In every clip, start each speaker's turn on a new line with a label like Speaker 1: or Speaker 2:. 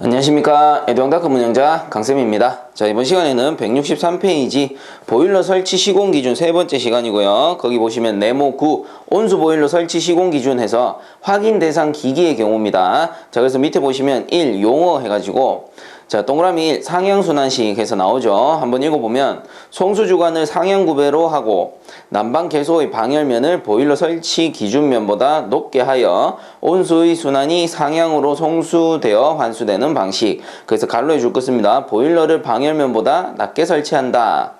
Speaker 1: 안녕하십니까. 애동다크 운영자 강쌤입니다. 자 이번 시간에는 163페이지 보일러 설치 시공 기준 세 번째 시간이고요. 거기 보시면 네모 9 온수 보일러 설치 시공 기준 해서 확인 대상 기기의 경우입니다. 자 그래서 밑에 보시면 1 용어 해가지고 자 동그라미 1 상향순환식 해서 나오죠. 한번 읽어보면 송수주관을 상향 구배로 하고 난방 개소의 방열면을 보일러 설치 기준면보다 높게 하여 온수의 순환이 상향으로 송수되어 환수되는 방식. 그래서 갈로 해 줄 것입니다. 보일러를 방열면보다 낮게 설치한다.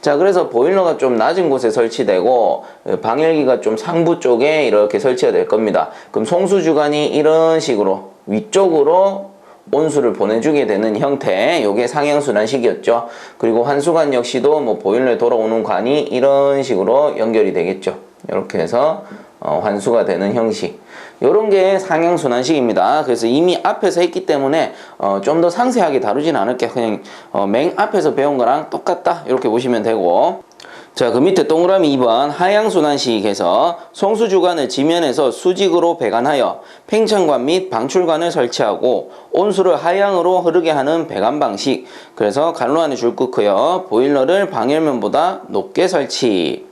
Speaker 1: 자 그래서 보일러가 좀 낮은 곳에 설치되고 어, 방열기가 좀 상부 쪽에 이렇게 설치가 될 겁니다. 그럼 송수주관이 이런 식으로 위쪽으로 온수를 보내주게 되는 형태 요게 상향순환식이었죠. 그리고 환수관 역시도 뭐 보일러에 돌아오는 관이 이런 식으로 연결이 되겠죠. 이렇게 해서 어, 환수가 되는 형식. 요런 게 상향순환식입니다. 그래서 이미 앞에서 했기 때문에 어, 좀 더 상세하게 다루진 않을게요. 그냥 어, 맨 앞에서 배운 거랑 똑같다. 이렇게 보시면 되고 자, 그 밑에 동그라미 2번 하향순환식에서 송수주관을 지면에서 수직으로 배관하여 팽창관 및 방출관을 설치하고 온수를 하향으로 흐르게 하는 배관 방식. 그래서 갈로 안에 줄 끄고요. 보일러를 방열면보다 높게 설치.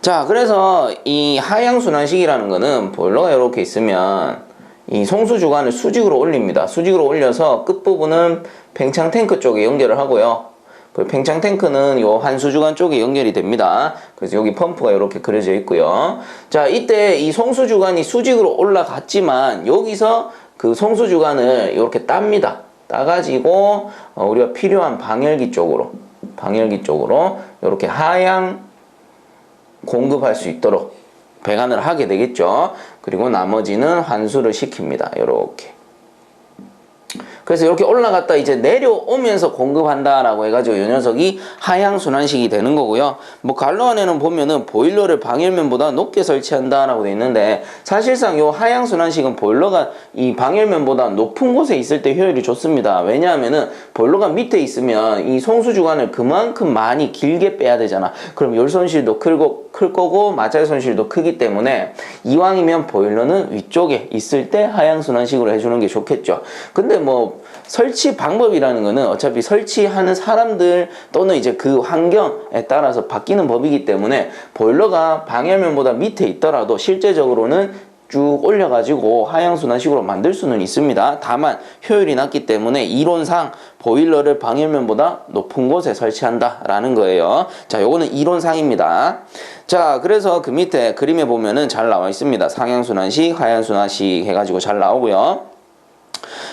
Speaker 1: 자, 그래서 이 하향순환식이라는 거는 보일러가 이렇게 있으면 이 송수주관을 수직으로 올립니다. 수직으로 올려서 끝부분은 팽창 탱크 쪽에 연결을 하고요. 그 팽창 탱크는 요 한수주관 쪽에 연결이 됩니다. 그래서 여기 펌프가 이렇게 그려져 있고요. 자, 이때 이 송수주관이 수직으로 올라갔지만 여기서 그 송수주관을 이렇게 땁니다. 따가지고 어, 우리가 필요한 방열기 쪽으로 방열기 쪽으로 이렇게 하향 공급할 수 있도록 배관을 하게 되겠죠. 그리고 나머지는 환수를 시킵니다. 이렇게. 그래서 이렇게 올라갔다 이제 내려오면서 공급한다라고 해가지고 이 녀석이 하향순환식이 되는 거고요. 뭐 갈로 안에는 보면은 보일러를 방열면보다 높게 설치한다라고 돼 있는데 사실상 이 하향순환식은 보일러가 이 방열면보다 높은 곳에 있을 때 효율이 좋습니다. 왜냐하면은 보일러가 밑에 있으면 이 송수주관을 그만큼 많이 길게 빼야 되잖아. 그럼 열 손실도 크고 클 거고 마찰 손실도 크기 때문에 이왕이면 보일러는 위쪽에 있을 때 하향순환식으로 해주는 게 좋겠죠. 근데 뭐 설치 방법이라는 거는 어차피 설치하는 사람들 또는 이제 그 환경에 따라서 바뀌는 법이기 때문에 보일러가 방열면보다 밑에 있더라도 실제적으로는 쭉 올려가지고 하향순환식으로 만들 수는 있습니다. 다만 효율이 낮기 때문에 이론상 보일러를 방열면보다 높은 곳에 설치한다라는 거예요. 자, 요거는 이론상입니다. 자, 그래서 그 밑에 그림에 보면은 잘 나와 있습니다. 상향순환식, 하향순환식 해가지고 잘 나오고요.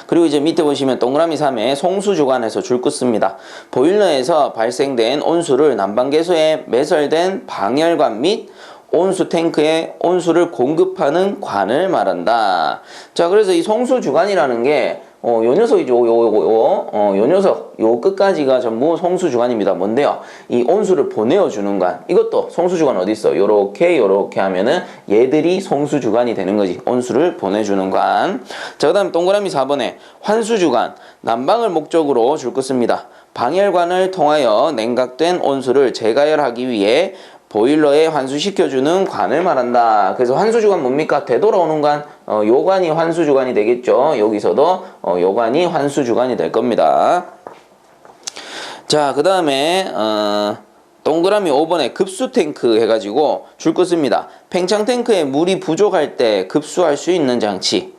Speaker 1: 그리고 이제 밑에 보시면 동그라미 3에 송수 주관에서 줄 긋습니다. 보일러에서 발생된 온수를 난방개소에 매설된 방열관 및 온수 탱크에 온수를 공급하는 관을 말한다. 자, 그래서 이 송수 주관이라는 게 어, 요 녀석이죠. 요, 요, 요, 요, 어, 요 녀석, 요 끝까지가 전부 송수주관입니다. 뭔데요? 이 온수를 보내어주는 관. 이것도 송수주관 어디 있어? 요렇게, 요렇게 하면은 얘들이 송수주관이 되는 거지. 온수를 보내주는 관. 자, 그 다음 동그라미 4번에 환수주관. 난방을 목적으로 줄 것입니다. 방열관을 통하여 냉각된 온수를 재가열하기 위해 보일러에 환수시켜주는 관을 말한다. 그래서 환수주관 뭡니까? 되돌아오는 관, 어, 요관이 환수주관이 되겠죠. 여기서도 어, 요관이 환수주관이 될 겁니다. 자, 그 다음에 어, 동그라미 5번에 급수 탱크 해가지고 줄 것입니다. 팽창 탱크에 물이 부족할 때 급수할 수 있는 장치.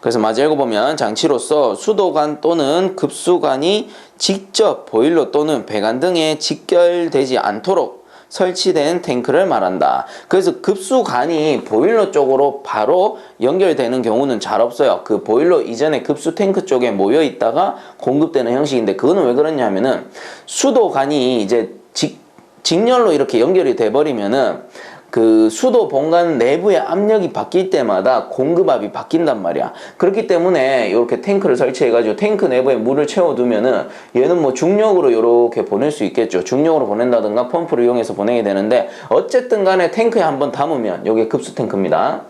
Speaker 1: 그래서 마저 읽어보면 장치로서 수도관 또는 급수관이 직접 보일러 또는 배관 등에 직결되지 않도록 설치된 탱크를 말한다. 그래서 급수관이 보일러 쪽으로 바로 연결되는 경우는 잘 없어요. 그 보일러 이전에 급수 탱크 쪽에 모여 있다가 공급되는 형식인데 그거는 왜 그러냐면은 수도관이 이제 직, 직렬로 이렇게 연결이 돼 버리면은 그 수도 본관 내부의 압력이 바뀔 때마다 공급압이 바뀐단 말이야. 그렇기 때문에 이렇게 탱크를 설치해가지고 탱크 내부에 물을 채워두면은 얘는 뭐 중력으로 이렇게 보낼 수 있겠죠. 중력으로 보낸다든가 펌프를 이용해서 보내게 되는데 어쨌든 간에 탱크에 한번 담으면 이게 급수 탱크입니다.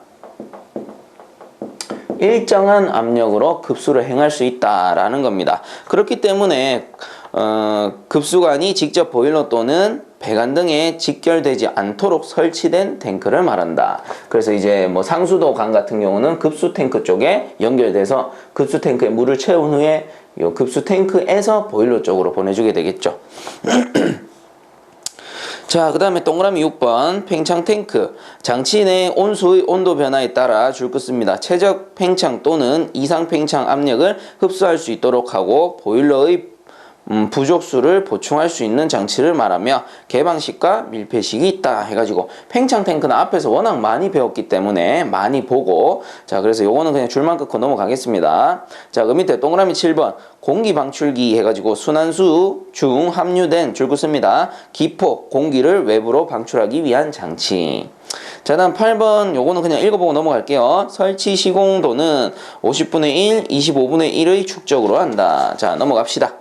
Speaker 1: 일정한 압력으로 급수를 행할 수 있다라는 겁니다. 그렇기 때문에 어, 급수관이 직접 보일러 또는 배관 등에 직결되지 않도록 설치된 탱크를 말한다. 그래서 이제 뭐 상수도 관 같은 경우는 급수 탱크 쪽에 연결돼서 급수 탱크에 물을 채운 후에 요 급수 탱크에서 보일러 쪽으로 보내주게 되겠죠. 자, 그 다음에 동그라미 6번 팽창 탱크 장치 내 온수의 온도 변화에 따라 줄 긋습니다. 최적 팽창 또는 이상 팽창 압력을 흡수할 수 있도록 하고 보일러의 음, 부족수를 보충할 수 있는 장치를 말하며 개방식과 밀폐식이 있다 해가지고 팽창 탱크는 앞에서 워낙 많이 배웠기 때문에 많이 보고 자 그래서 요거는 그냥 줄만 끊고 넘어가겠습니다. 자그 밑에 동그라미 7번 공기 방출기 해가지고 순환수 중 함유된 줄 긋습니다. 기포 공기를 외부로 방출하기 위한 장치. 자 다음 8번 요거는 그냥 읽어보고 넘어갈게요. 설치 시공도는 50분의 1 25분의 1의 축적으로 한다. 자 넘어갑시다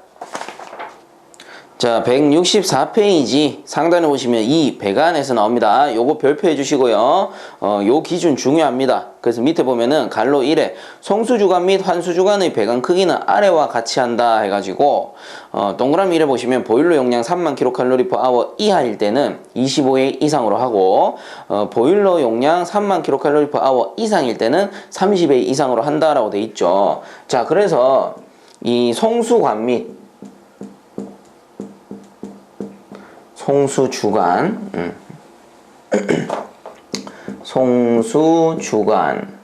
Speaker 1: 자, 164페이지 상단에 보시면 이 배관에서 나옵니다. 요거 별표 해 주시고요. 어, 요 기준 중요합니다. 그래서 밑에 보면은 갈로 1에 송수주간 및 환수주간의 배관 크기는 아래와 같이 한다 해가지고 어, 동그라미 1에 보시면 보일러 용량 3만 kcal per hour 이하일 때는 25회 이상으로 하고 어, 보일러 용량 3만 kcal per hour 이상일 때는 30회 이상으로 한다라고 돼 있죠. 자, 그래서 이 송수관 및 송수주간 음. 송수주간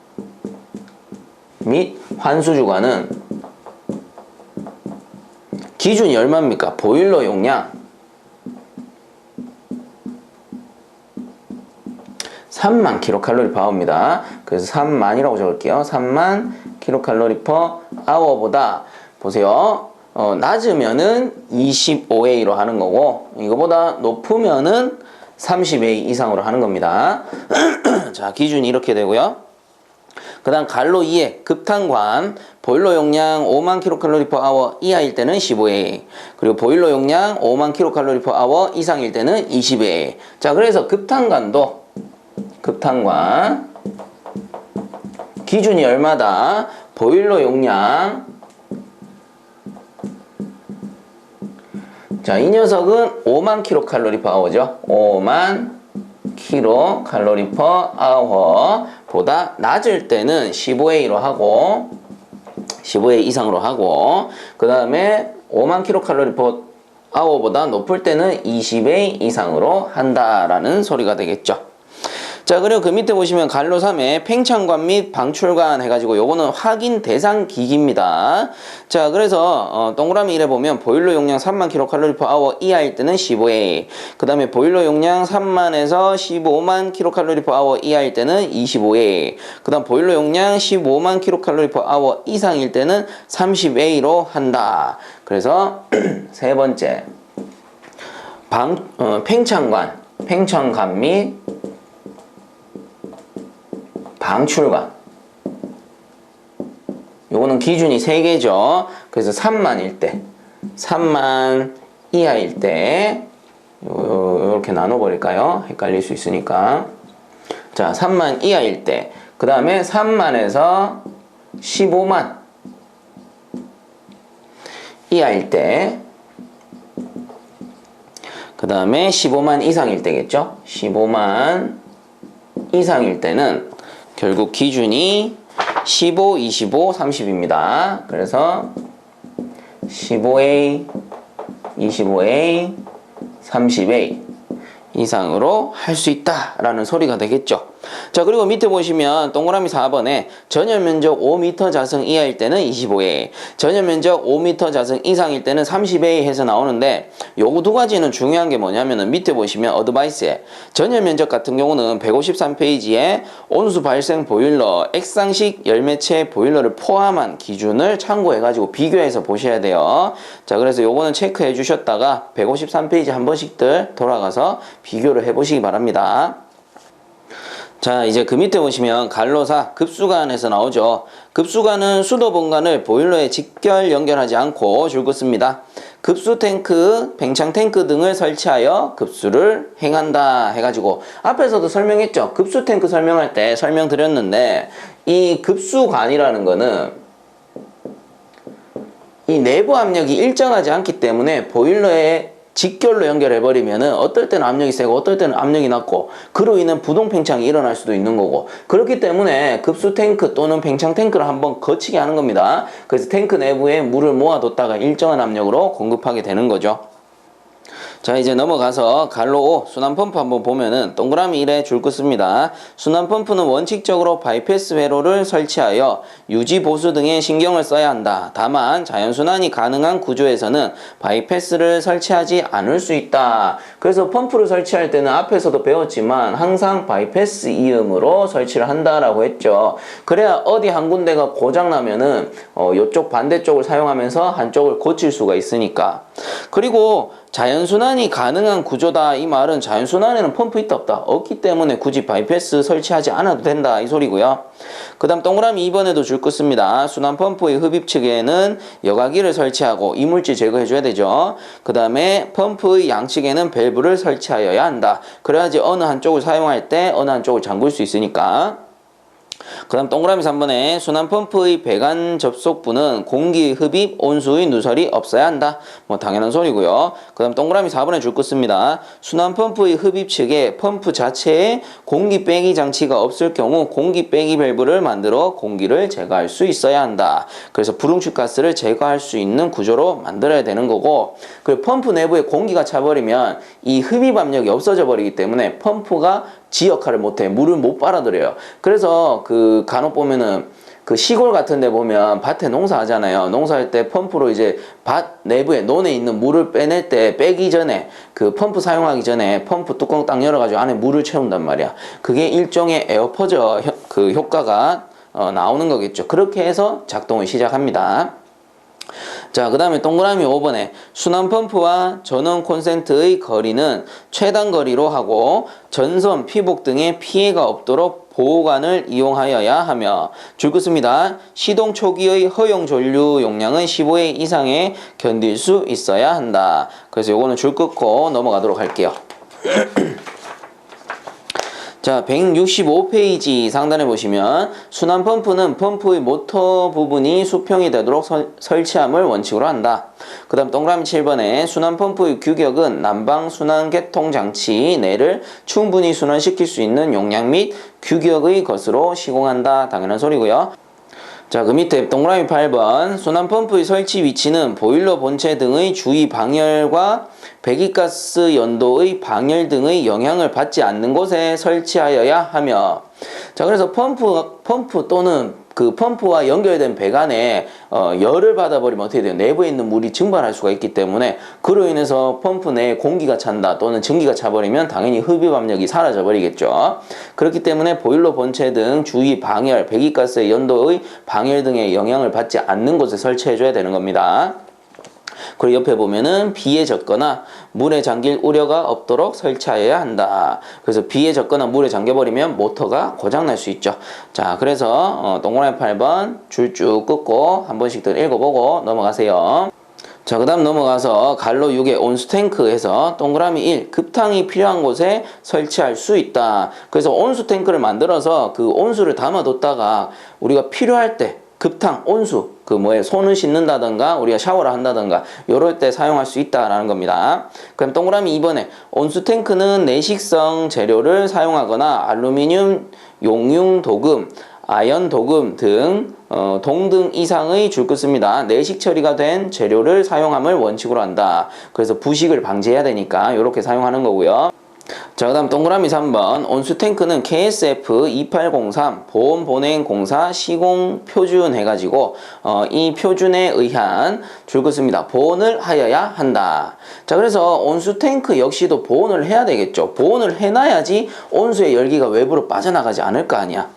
Speaker 1: 및 환수주간은 기준이 얼마입니까? 보일러 용량 3만 킬로칼로리 파워입니다. 그래서 3만이라고 적을게요. 3만 킬로칼로리 퍼 아워보다 보세요. 어, 낮으면은 25A로 하는 거고 이거보다 높으면은 30A 이상으로 하는 겁니다. 자, 기준이 이렇게 되고요. 그 다음 갈로 2에 급탄관 보일러 용량 5만 kcal per hour 이하일 때는 15A 그리고 보일러 용량 5만 kcal per hour 이상일 때는 20A 자 그래서 급탄관도 급탄관 기준이 얼마다 보일러 용량 자, 이 녀석은 5만 킬로칼로리 hour죠. 5만 킬로 칼로리 per hour 보다 낮을 때는 15A로 하고 15A 이상으로 하고 그 다음에 5만 킬로 칼로리 per hour보다 높을 때는 20A 이상으로 한다라는 소리가 되겠죠. 자 그리고 그 밑에 보시면 갈로 3에 팽창관 및 방출관 해가지고 요거는 확인 대상 기기입니다. 자 그래서 어, 동그라미 1에 보면 보일러 용량 3만 kcal per hour 이하일 때는 15A 그 다음에 보일러 용량 3만에서 15만 kcal per hour 이하일 때는 25A 그 다음 보일러 용량 15만 kcal per hour 이상일 때는 30A로 한다. 그래서 세 번째. 방, 어, 팽창관 팽창관 및 방출관. 요거는 기준이 3개죠. 그래서 3만일 때, 3만 이하일 때, 요렇게 나눠버릴까요? 헷갈릴 수 있으니까. 자, 3만 이하일 때, 그 다음에 3만에서 15만 이하일 때, 그 다음에 15만 이상일 때겠죠? 15만 이상일 때는 결국 기준이 15, 25, 30입니다. 그래서 15A, 25A, 30A 이상으로 할 수 있다라는 소리가 되겠죠. 자 그리고 밑에 보시면 동그라미 4번에 전열 면적 5m 자승 이하일 때는 25A 전열 면적 5m 자승 이상일 때는 30A 해서 나오는데 요거 두 가지는 중요한 게 뭐냐면은 밑에 보시면 어드바이스에 전열 면적 같은 경우는 153페이지에 온수 발생 보일러 액상식 열매체 보일러를 포함한 기준을 참고해 가지고 비교해서 보셔야 돼요. 자 그래서 요거는 체크해 주셨다가 153페이지 한 번씩들 돌아가서 비교를 해 보시기 바랍니다 자 이제 그 밑에 보시면 갈로사 급수관에서 나오죠. 급수관은 수도 본관을 보일러에 직결 연결하지 않고 줄 긋습니다. 급수 탱크, 팽창 탱크 등을 설치하여 급수를 행한다 해가지고 앞에서도 설명했죠. 급수 탱크 설명할 때 설명드렸는데 이 급수관이라는 거는 이 내부 압력이 일정하지 않기 때문에 보일러에 직결로 연결해 버리면은 어떨 때는 압력이 세고 어떨 때는 압력이 낮고 그로 인한 부동 팽창이 일어날 수도 있는 거고 그렇기 때문에 급수 탱크 또는 팽창 탱크를 한번 거치게 하는 겁니다. 그래서 탱크 내부에 물을 모아뒀다가 일정한 압력으로 공급하게 되는 거죠. 자 이제 넘어가서 갈로 5 순환 펌프 한번 보면은 동그라미 1에 줄 것습니다. 순환 펌프는 원칙적으로 바이패스 회로를 설치하여 유지 보수 등에 신경을 써야 한다. 다만 자연 순환이 가능한 구조에서는 바이패스를 설치하지 않을 수 있다. 그래서 펌프를 설치할 때는 앞에서도 배웠지만 항상 바이패스 이음으로 설치를 한다라고 했죠. 그래야 어디 한 군데가 고장 나면은 어 이쪽 반대쪽을 사용하면서 한쪽을 고칠 수가 있으니까. 그리고 자연순환이 가능한 구조다. 이 말은 자연순환에는 펌프 있다 없다. 없기 때문에 굳이 바이패스 설치하지 않아도 된다. 이 소리고요. 그 다음 동그라미 2번에도 줄 것습니다. 순환 펌프의 흡입 측에는 여과기를 설치하고 이물질 제거해 줘야 되죠. 그 다음에 펌프의 양측에는 밸브를 설치하여야 한다. 그래야지 어느 한쪽을 사용할 때 어느 한쪽을 잠글 수 있으니까 그 다음 동그라미 3번에 순환 펌프의 배관 접속부는 공기 흡입 온수의 누설이 없어야 한다. 뭐 당연한 소리고요. 그 다음 동그라미 4번에 줄 것습니다. 순환 펌프의 흡입 측에 펌프 자체에 공기 빼기 장치가 없을 경우 공기 빼기 밸브를 만들어 공기를 제거할 수 있어야 한다. 그래서 불응축 가스를 제거할 수 있는 구조로 만들어야 되는 거고 그리고 펌프 내부에 공기가 차버리면 이 흡입 압력이 없어져 버리기 때문에 펌프가 지 역할을 못해 물을 못 빨아들여요. 그래서 그 간혹 보면은 그 시골 같은 데 보면 밭에 농사하잖아요. 농사할 때 펌프로 이제 밭 내부에 논에 있는 물을 빼낼 때 빼기 전에 그 펌프 사용하기 전에 펌프 뚜껑 딱 열어가지고 안에 물을 채운단 말이야. 그게 일종의 에어퍼저 효- 그 효과가 어, 나오는 거겠죠. 그렇게 해서 작동을 시작합니다. 자, 그 다음에 동그라미 5번에 순환 펌프와 전원 콘센트의 거리는 최단 거리로 하고 전선, 피복 등의 피해가 없도록 보호관을 이용하여야 하며 줄 것습니다. 시동 초기의 허용 전류 용량은 15회 이상에 견딜 수 있어야 한다. 그래서 요거는 줄 끊고 넘어가도록 할게요. 자, 165페이지 상단에 보시면 순환 펌프는 펌프의 모터 부분이 수평이 되도록 설, 설치함을 원칙으로 한다. 그 다음 동그라미 7번에 순환 펌프의 규격은 난방 순환 개통 장치 내를 충분히 순환시킬 수 있는 용량 및 규격의 것으로 시공한다. 당연한 소리고요. 자, 그 밑에 동그라미 8번 순환 펌프의 설치 위치는 보일러 본체 등의 주위 방열과 배기가스 연도의 방열 등의 영향을 받지 않는 곳에 설치하여야 하며 자, 그래서 펌프 펌프 또는 그 펌프와 연결된 배관에 어, 열을 받아버리면 어떻게 돼요? 내부에 있는 물이 증발할 수가 있기 때문에 그로 인해서 펌프 내에 공기가 찬다 또는 전기가 차버리면 당연히 흡입 압력이 사라져 버리겠죠. 그렇기 때문에 보일러 본체 등 주위 방열, 배기가스의 연도의 방열 등의 영향을 받지 않는 곳에 설치해 줘야 되는 겁니다. 그리고 옆에 보면은 비에 젖거나 물에 잠길 우려가 없도록 설치하여야 한다. 그래서 비에 젖거나 물에 잠겨버리면 모터가 고장날 수 있죠. 자, 그래서 어, 동그라미 8번 줄쭉 끊고 한 번씩 더 읽어보고 넘어가세요. 자, 그 다음 넘어가서 갈로 6의 온수 탱크에서 동그라미 1, 급탕이 필요한 곳에 설치할 수 있다. 그래서 온수 탱크를 만들어서 그 온수를 담아뒀다가 우리가 필요할 때 급탕, 온수, 그 뭐에 손을 씻는다던가 우리가 샤워를 한다던가 요럴 때 사용할 수 있다라는 겁니다. 그럼 동그라미 2번에 온수 탱크는 내식성 재료를 사용하거나 알루미늄 용융 도금 아연 도금 등 어, 동등 이상의 줄 것입니다. 내식 처리가 된 재료를 사용함을 원칙으로 한다. 그래서 부식을 방지해야 되니까 이렇게 사용하는 거고요. 자, 그 다음 동그라미 3번. 온수 탱크는 KSF 2803 보험 보냉 공사 시공 표준 해가지고, 어, 이 표준에 의한 줄 것입니다. 보온을 하여야 한다. 자, 그래서 온수 탱크 역시도 보온을 해야 되겠죠. 보온을 해놔야지 온수의 열기가 외부로 빠져나가지 않을 거 아니야.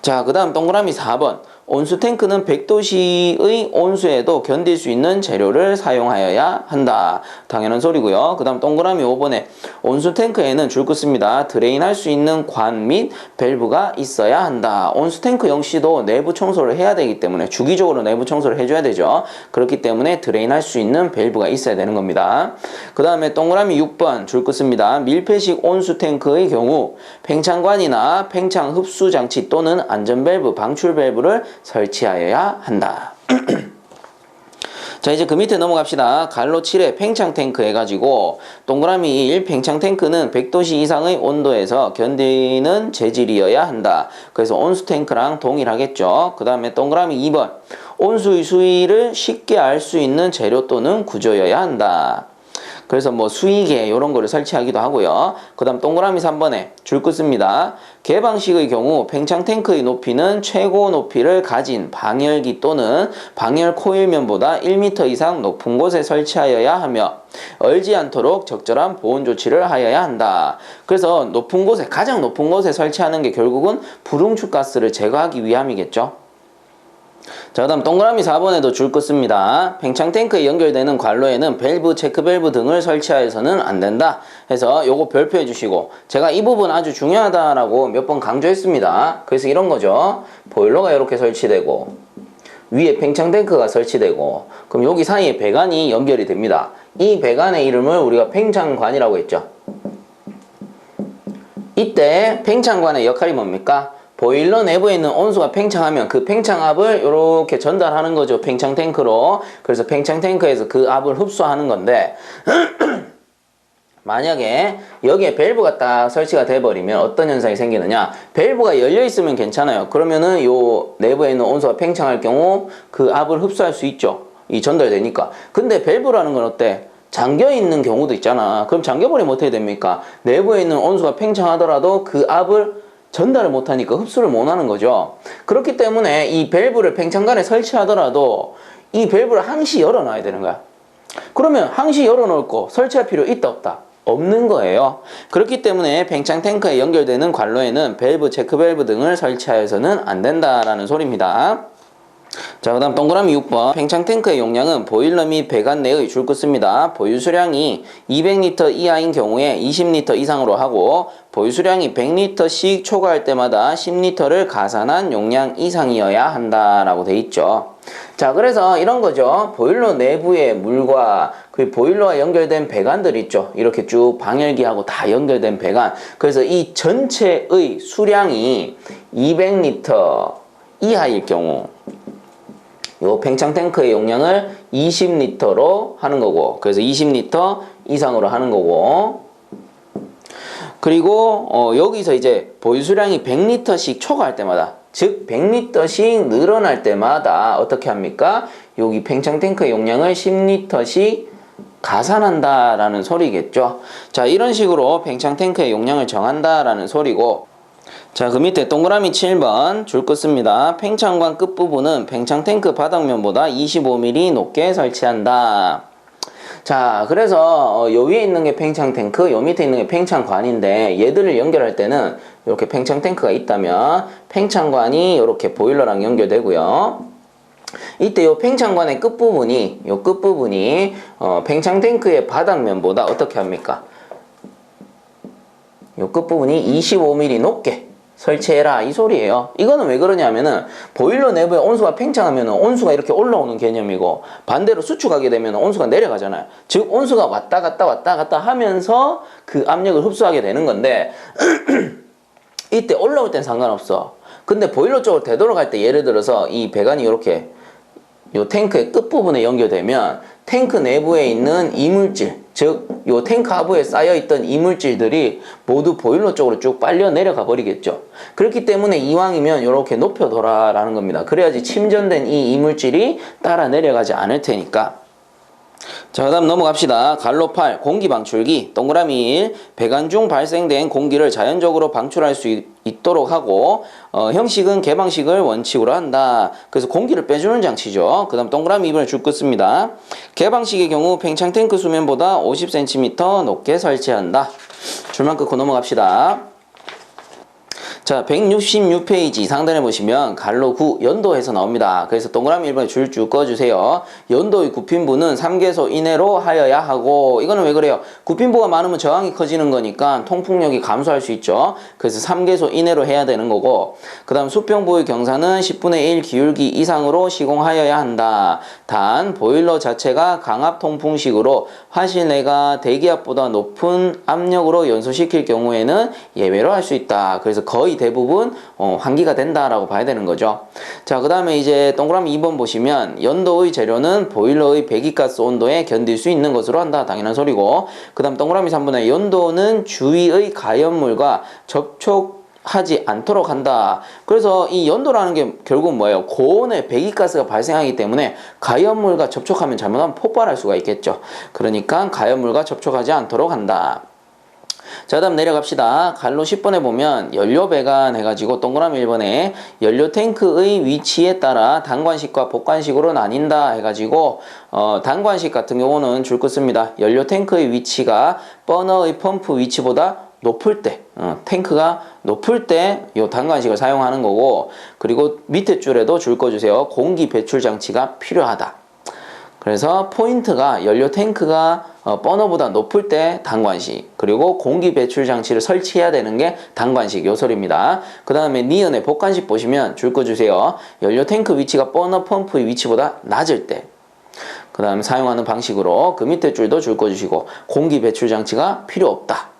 Speaker 1: 자, 그 다음 동그라미 4번. 온수 탱크는 100도씨의 온수에도 견딜 수 있는 재료를 사용하여야 한다. 당연한 소리고요. 그 다음 동그라미 5번에 온수 탱크에는 줄 것습니다. 드레인할 수 있는 관 및 밸브가 있어야 한다. 온수 탱크 역시도 내부 청소를 해야 되기 때문에 주기적으로 내부 청소를 해줘야 되죠. 그렇기 때문에 드레인할 수 있는 밸브가 있어야 되는 겁니다. 그 다음에 동그라미 6번 줄 것입니다. 밀폐식 온수 탱크의 경우 팽창관이나 팽창 흡수 장치 또는 안전 밸브, 방출 밸브를 설치하여야 한다. 자 이제 그 밑에 넘어갑시다. 갈로 7에 팽창 탱크 해가지고 동그라미 1 팽창 탱크는 100도씨 이상의 온도에서 견디는 재질이어야 한다. 그래서 온수 탱크랑 동일하겠죠. 그 다음에 동그라미 2번 온수의 수위를 쉽게 알 수 있는 재료 또는 구조여야 한다. 그래서 뭐 수위계 이런 거를 설치하기도 하고요. 그 다음 동그라미 3번에 줄 긋습니다. 개방식의 경우 팽창 탱크의 높이는 최고 높이를 가진 방열기 또는 방열 코일면보다 1m 이상 높은 곳에 설치하여야 하며 얼지 않도록 적절한 보온 조치를 하여야 한다. 그래서 높은 곳에 가장 높은 곳에 설치하는 게 결국은 불응축 가스를 제거하기 위함이겠죠. 자, 그 다음 동그라미 4번에도 줄 것습니다. 팽창 탱크에 연결되는 관로에는 밸브, 체크 밸브 등을 설치하여서는 안 된다. 해서 요거 별표해 주시고 제가 이 부분 아주 중요하다라고 몇 번 강조했습니다. 그래서 이런 거죠. 보일러가 이렇게 설치되고 위에 팽창 탱크가 설치되고 그럼 여기 사이에 배관이 연결이 됩니다. 이 배관의 이름을 우리가 팽창관이라고 했죠. 이때 팽창관의 역할이 뭡니까? 보일러 내부에 있는 온수가 팽창하면 그 팽창압을 이렇게 전달하는 거죠. 팽창 탱크로. 그래서 팽창 탱크에서 그 압을 흡수하는 건데 만약에 여기에 밸브가 딱 설치가 돼 버리면 어떤 현상이 생기느냐? 밸브가 열려 있으면 괜찮아요. 그러면은 요 내부에 있는 온수가 팽창할 경우 그 압을 흡수할 수 있죠. 이 전달되니까. 근데 밸브라는 건 어때? 잠겨 있는 경우도 있잖아. 그럼 잠겨 버리면 어떻게 됩니까? 내부에 있는 온수가 팽창하더라도 그 압을 전달을 못하니까 흡수를 못하는 거죠. 그렇기 때문에 이 밸브를 팽창관에 설치하더라도 이 밸브를 항시 열어놔야 되는 거야. 그러면 항시 열어놓고 설치할 필요 있다 없다? 없는 거예요. 그렇기 때문에 팽창 탱크에 연결되는 관로에는 밸브, 체크 밸브 등을 설치하여서는 안 된다라는 소리입니다. 자, 그 다음 동그라미 6번. 팽창 탱크의 용량은 보일러 및 배관 내의 줄 것입니다. 보유 수량이 200리터 이하인 경우에 20리터 이상으로 하고, 보유 수량이 100리터씩 초과할 때마다 10리터를 가산한 용량 이상이어야 한다라고 돼 있죠. 자, 그래서 이런 거죠. 보일러 내부의 물과 그 보일러와 연결된 배관들 있죠. 이렇게 쭉 방열기하고 다 연결된 배관. 그래서 이 전체의 수량이 200리터 이하일 경우, 요 팽창 탱크의 용량을 20리터로 하는 거고 그래서 20리터 이상으로 하는 거고 그리고 어 여기서 이제 보유 수량이 100리터씩 초과할 때마다 즉 100리터씩 늘어날 때마다 어떻게 합니까? 여기 팽창 탱크의 용량을 10리터씩 가산한다라는 소리겠죠. 자, 이런 식으로 팽창 탱크의 용량을 정한다라는 소리고 자, 그 밑에 동그라미 7번 줄 것습니다. 팽창관 끝부분은 팽창 탱크 바닥면보다 25mm 높게 설치한다. 자, 그래서 어, 요 위에 있는 게 팽창 탱크, 요 밑에 있는 게 팽창관인데 얘들을 연결할 때는 이렇게 팽창 탱크가 있다면 팽창관이 이렇게 보일러랑 연결되고요. 이때 요 팽창관의 끝부분이 요 끝부분이 어, 팽창 탱크의 바닥면보다 어떻게 합니까? 요 끝부분이 25mm 높게 설치해라 이 소리예요. 이거는 왜 그러냐면은 보일러 내부에 온수가 팽창하면 온수가 이렇게 올라오는 개념이고 반대로 수축하게 되면 온수가 내려가잖아요. 즉 온수가 왔다 갔다 왔다 갔다 하면서 그 압력을 흡수하게 되는 건데 이때 올라올 땐 상관없어. 근데 보일러 쪽으로 되돌아갈 때 예를 들어서 이 배관이 이렇게 요 탱크의 끝부분에 연결되면 탱크 내부에 있는 이물질, 즉 요 탱크 하부에 쌓여 있던 이물질들이 모두 보일러 쪽으로 쭉 빨려 내려가 버리겠죠. 그렇기 때문에 이왕이면 이렇게 높여둬라 라는 겁니다. 그래야지 침전된 이 이물질이 따라 내려가지 않을 테니까. 자, 그 다음 넘어갑시다. 갈로 8, 공기 방출기. 동그라미 1, 배관 중 발생된 공기를 자연적으로 방출할 수 있, 있도록 하고, 어, 형식은 개방식을 원칙으로 한다. 그래서 공기를 빼주는 장치죠. 그 다음 동그라미 2번을 줄 것습니다. 개방식의 경우 팽창 탱크 수면보다 50cm 높게 설치한다. 줄만 끊고 넘어갑시다. 자, 166페이지 상단에 보시면 갈로 9 연도에서 나옵니다. 그래서 동그라미 1번에 줄쭉 꺼주세요. 연도의 굽힌부는 3개소 이내로 하여야 하고 이거는 왜 그래요? 굽힌부가 많으면 저항이 커지는 거니까 통풍력이 감소할 수 있죠. 그래서 3개소 이내로 해야 되는 거고 그 다음 수평부의 경사는 10분의 1 기울기 이상으로 시공하여야 한다. 단 보일러 자체가 강압 통풍식으로 화실내가 대기압보다 높은 압력으로 연소시킬 경우에는 예외로 할 수 있다. 그래서 거의 대부분 어, 환기가 된다라고 봐야 되는 거죠. 자, 그 다음에 이제 동그라미 2번 보시면 연도의 재료는 보일러의 배기가스 온도에 견딜 수 있는 것으로 한다. 당연한 소리고. 그 다음 동그라미 3번에 연도는 주위의 가연물과 접촉 하지 않도록 한다. 그래서 이 연도라는 게 결국 뭐예요? 고온에 배기가스가 발생하기 때문에 가연물과 접촉하면 잘못하면 폭발할 수가 있겠죠. 그러니까 가연물과 접촉하지 않도록 한다. 자, 다음 내려갑시다. 갈로 10번에 보면 연료 배관 해가지고 동그라미 1번에 연료 탱크의 위치에 따라 단관식과 복관식으로 나뉜다 해가지고 어, 단관식 같은 경우는 줄거 씁니다. 연료 탱크의 위치가 버너의 펌프 위치보다 높을 때, 어, 탱크가 높을 때 이 단관식을 사용하는 거고 그리고 밑에 줄에도 줄거 주세요. 공기 배출 장치가 필요하다. 그래서 포인트가 연료 탱크가 어, 버너보다 높을 때 단관식 그리고 공기 배출 장치를 설치해야 되는 게 단관식 요 소리입니다. 그 다음에 니은의 복관식 보시면 줄 거 주세요. 연료 탱크 위치가 버너 펌프의 위치보다 낮을 때. 그 다음에 사용하는 방식으로 그 밑에 줄도 줄 거 주시고 공기 배출 장치가 필요 없다.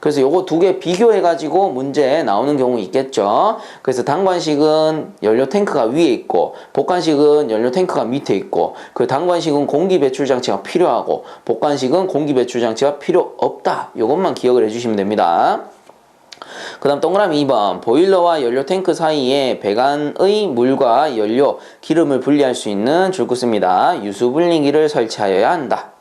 Speaker 1: 그래서 요거 두 개 비교해 가지고 문제 나오는 경우 있겠죠. 그래서 단관식은 연료 탱크가 위에 있고 복관식은 연료 탱크가 밑에 있고 그 단관식은 공기 배출 장치가 필요하고 복관식은 공기 배출 장치가 필요 없다. 요것만 기억을 해 주시면 됩니다. 그 다음 동그라미 2번 보일러와 연료 탱크 사이에 배관의 물과 연료, 기름을 분리할 수 있는 줄구 씁니다. 유수 분리기를 설치하여야 한다.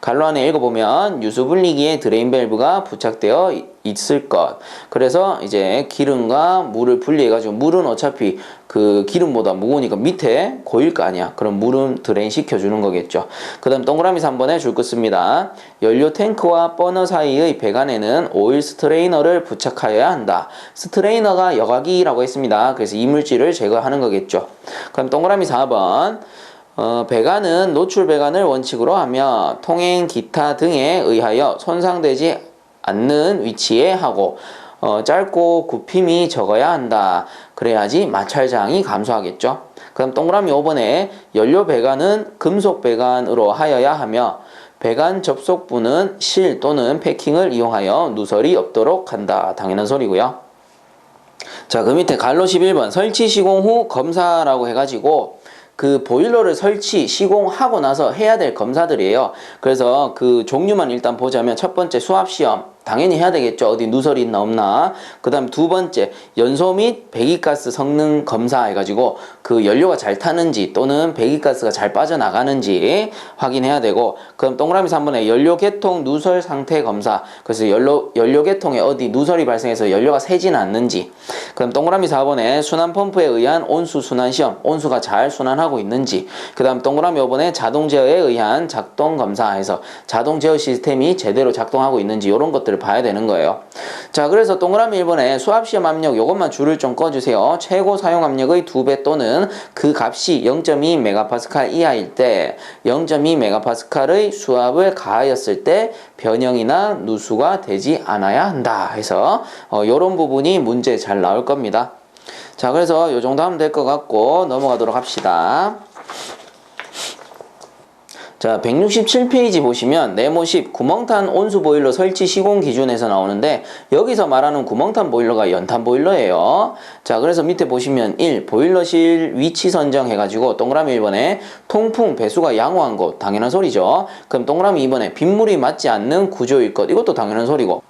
Speaker 1: 갈로 안에 읽어보면 유수 분리기에 드레인 밸브가 부착되어 이- 있을 것. 그래서 이제 기름과 물을 분리해 가지고 물은 어차피 그 기름보다 무거우니까 밑에 고일 거 아니야. 그럼 물은 드레인 시켜주는 거겠죠. 그 다음 동그라미 3번에 줄거 씁니다. 연료 탱크와 버너 사이의 배관에는 오일 스트레이너를 부착하여야 한다. 스트레이너가 여과기라고 했습니다. 그래서 이물질을 제거하는 거겠죠. 그럼 동그라미 4번. 어, 배관은 노출 배관을 원칙으로 하며 통행 기타 등에 의하여 손상되지 않는 위치에 하고 어, 짧고 굽힘이 적어야 한다. 그래야지 마찰장이 감소하겠죠. 그럼 동그라미 5번에 연료 배관은 금속 배관으로 하여야 하며 배관 접속부는 실 또는 패킹을 이용하여 누설이 없도록 한다. 당연한 소리고요. 자, 그 밑에 갈로 11번 설치 시공 후 검사라고 해가지고 그 보일러를 설치 시공하고 나서 해야 될 검사들이에요. 그래서 그 종류만 일단 보자면 첫 번째 수압 시험 당연히 해야 되겠죠. 어디 누설이 있나 없나. 그 다음 두 번째 연소 및 배기가스 성능 검사 해가지고 그 연료가 잘 타는지 또는 배기가스가 잘 빠져나가는지 확인해야 되고 그럼 동그라미 3번에 연료 개통 누설 상태 검사. 그래서 연료 연료 개통에 어디 누설이 발생해서 연료가 새진 않는지. 그럼 동그라미 4번에 순환 펌프에 의한 온수 순환 시험. 온수가 잘 순환하고 있는지. 그 다음 동그라미 5번에 자동 제어에 의한 작동 검사해서 자동 제어 시스템이 제대로 작동하고 있는지 이런 것들을 봐야 되는 거예요. 자, 그래서 동그라미 1번에 수압 시험 압력 요것만 줄을 좀 꺼 주세요. 최고 사용 압력의 2배 또는 그 값이 0.2 메가파스칼 이하일 때 0.2 메가파스칼의 수압을 가하였을 때 변형이나 누수가 되지 않아야 한다. 해서 어, 요런 부분이 문제 잘 나올 겁니다. 자, 그래서 요 정도 하면 될 것 같고 넘어가도록 합시다. 자, 167페이지 보시면 네모 10 구멍탄 온수 보일러 설치 시공 기준에서 나오는데 여기서 말하는 구멍탄 보일러가 연탄 보일러예요. 자, 그래서 밑에 보시면 1 보일러실 위치 선정 해가지고 동그라미 1번에 통풍 배수가 양호한 곳 당연한 소리죠. 그럼 동그라미 2번에 빗물이 맞지 않는 구조일 것 이것도 당연한 소리고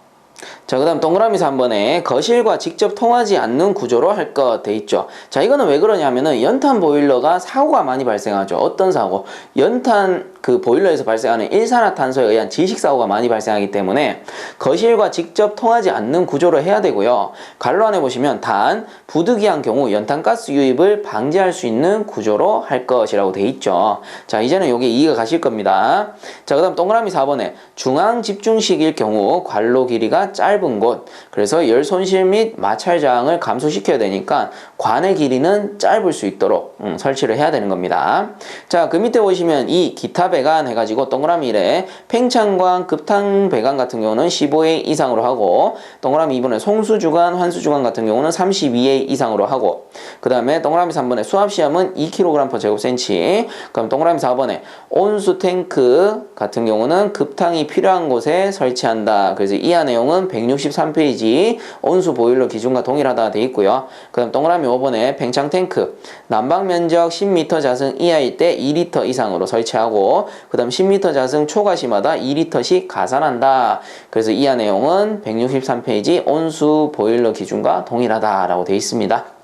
Speaker 1: 자, 그 다음 동그라미 3번에 거실과 직접 통하지 않는 구조로 할 것 돼 있죠. 자, 이거는 왜 그러냐면은 연탄 보일러가 사고가 많이 발생하죠. 어떤 사고? 연탄 그 보일러에서 발생하는 일산화탄소에 의한 질식사고가 많이 발생하기 때문에 거실과 직접 통하지 않는 구조로 해야 되고요. 갈로 안에 보시면 단, 부득이한 경우 연탄가스 유입을 방지할 수 있는 구조로 할 것이라고 돼 있죠. 자, 이제는 요게 이해가 가실 겁니다. 자, 그 다음 동그라미 4번에 중앙 집중식일 경우 관로 길이가 짧은 곳. 그래서 열 손실 및 마찰장을 감소시켜야 되니까 관의 길이는 짧을 수 있도록 음, 설치를 해야 되는 겁니다. 자, 그 밑에 보시면 이 기타 배관 해가지고 동그라미 1에 팽창관 급탕 배관 같은 경우는 15A 이상으로 하고 동그라미 2번에 송수 주관 환수 주관 같은 경우는 32A 이상으로 하고 그 다음에 동그라미 3번에 수압 시험은 2kg per 제곱센치 그럼 동그라미 4번에 온수 탱크 같은 경우는 급탕이 필요한 곳에 설치한다 그래서 이하 내용은 163페이지 온수 보일러 기준과 동일하다 돼 있고요. 그 다음 동그라미 5번에 팽창 탱크 난방 면적 10m 자승 이하일 때 2리터 이상으로 설치하고 그 다음 10m 자승 초과 시마다 2리터씩 가산한다. 그래서 이하 내용은 163페이지 온수 보일러 기준과 동일하다라고 돼 있습니다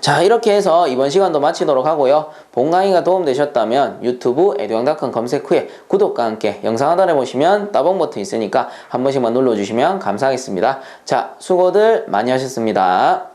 Speaker 1: 자 이렇게 해서 이번 시간도 마치도록 하고요. 본 강의가 도움되셨다면 유튜브 에듀왕닷컴 검색 후에 구독과 함께 영상 하단에 보시면 따봉 버튼 있으니까 한 번씩만 눌러주시면 감사하겠습니다. 자 수고들 많이 하셨습니다